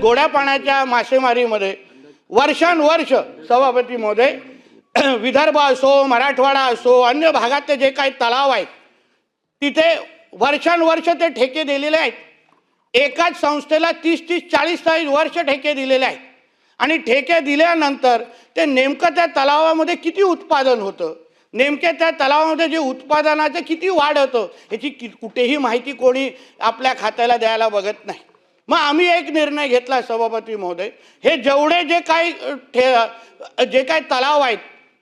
गोड्या पाण्याच्या मासेमारीमध्ये वर्षानुवर्ष सभापती विदर्भ असो मराठवाडा असो अन्य भागातले जे काही तलाव आहेत तिथे वर्षानुवर्ष ते ठेके दिलेले आहेत. एकाच संस्थेला तीस तीस चाळीस चाळीस वर्ष ठेके दिलेले आहेत. आणि ठेके दिल्यानंतर ते नेमकं त्या तलावामध्ये किती उत्पादन होतं? नेमक्या त्या तलावामध्ये जे उत्पादनाचं किती वाढ होतं ह्याची कि कुठेही माहिती कोणी आपल्या खात्याला द्यायला बघत नाही. मग आम्ही एक निर्णय घेतला सभापती महोदय. हे जेवढे जे काही ठे जे काही तलाव आहेत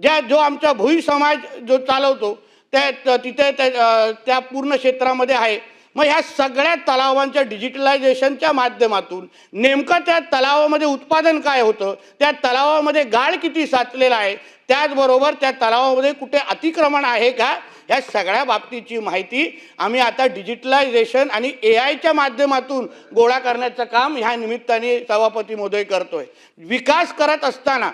ज्या जो आमचा भुई समाज जो चालवतो त्या त- तिथे त्या त्या पूर्ण क्षेत्रामध्ये आहे. मग ह्या सगळ्या तलावांच्या डिजिटलायझेशनच्या माध्यमातून नेमकं त्या तलावामध्ये उत्पादन काय होतं त्या तलावामध्ये गाळ किती साचलेला आहे त्याचबरोबर त्या तलावामध्ये कुठे अतिक्रमण आहे का ह्या सगळ्या बाबतीची माहिती आम्ही आता डिजिटलायझेशन आणि ए आयच्या माध्यमातून गोळा करण्याचं काम ह्या निमित्ताने सभापती मोदय करतोय. विकास करत असताना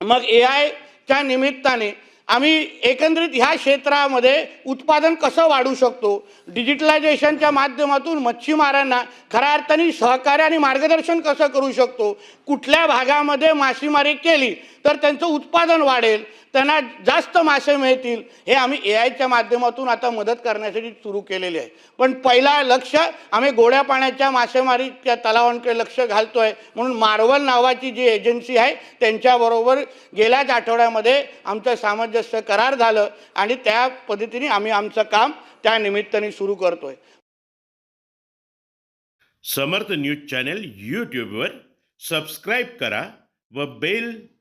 मग ए आयच्या निमित्ताने आम्ही एकंदरीत ह्या क्षेत्रामध्ये उत्पादन कसं वाढू शकतो? डिजिटलायझेशनच्या माध्यमातून मच्छीमारांना खऱ्या अर्थाने सहकार्य आणि मार्गदर्शन कसं करू शकतो? कुठल्या भागामध्ये मासेमारी केली? तर त्यांचं उत्पादन वाढेल त्यांना जास्त मासे मिळतील. हे आम्ही ए आयच्या माध्यमातून आता मदत करण्यासाठी सुरू केलेले आहे. पण पहिला लक्ष आम्ही गोड्या पाण्याच्या मासेमारीच्या तलावांकडे लक्ष घालतोय. म्हणून मार्वल नावाची जी एजन्सी आहे त्यांच्याबरोबर गेल्याच आठवड्यामध्ये आमचं सामंजस्य करार झालं आणि त्या पद्धतीने आम्ही आमचं काम त्या निमित्ताने सुरू करतोय. समर्थ न्यूज चॅनल यूट्यूबवर सबस्क्राईब करा व बेल